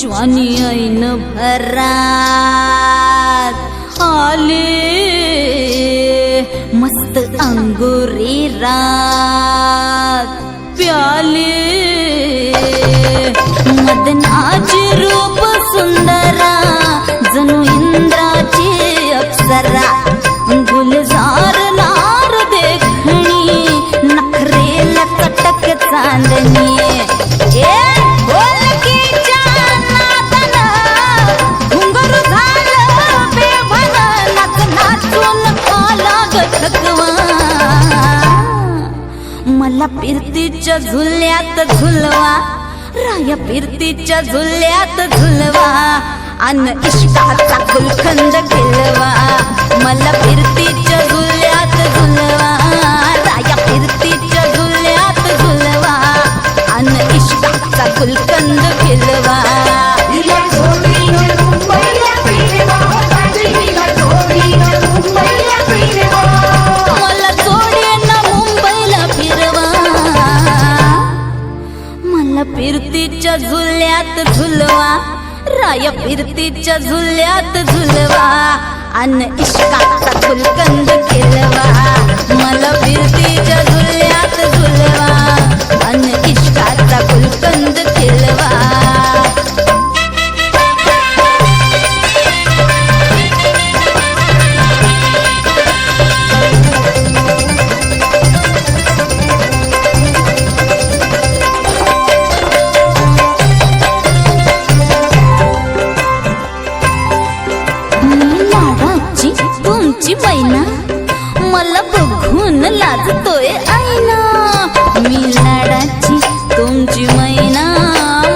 ज्वानी ऐन भरात. आले मस्त अंगुरी रात. मला फिरतीच्या झुल्यात झुलवा. राया फिरतीच्या झुल्यात झुलवा. अन इष्टाचा गुलखंद केलवा मला फिरतीच्या झुल्यात झुलवा. राया फिरतीच्या झुल्यात झुलवा. अन इष्टाचा गुलखंद फिरतीच्या झुल्यात झुलवा. राय फिरतीच्या झुल्यात झुलवा. अन इश्का तुमची मैना मला बघून लाजतोय आईना मी लाडाची तुमची मैना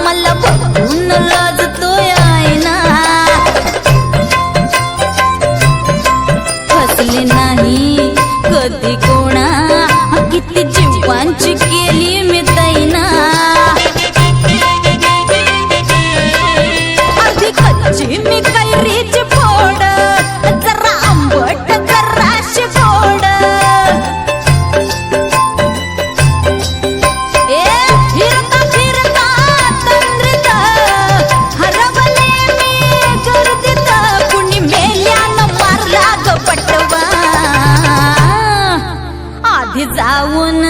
मला बघून लाजतोय आईना फसले नाही कधी कोणा. किती जीवांची केली मी तैना अर्धी कच्ची आधी जाऊन.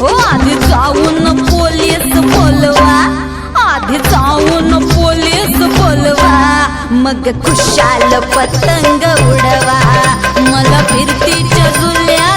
हो आधी जाऊन पोलीस बोलवा. आधी जाऊन पोलीस बोलवा. मग खुशाल पतंग उडवा. मला फिरतीच्या जुल्या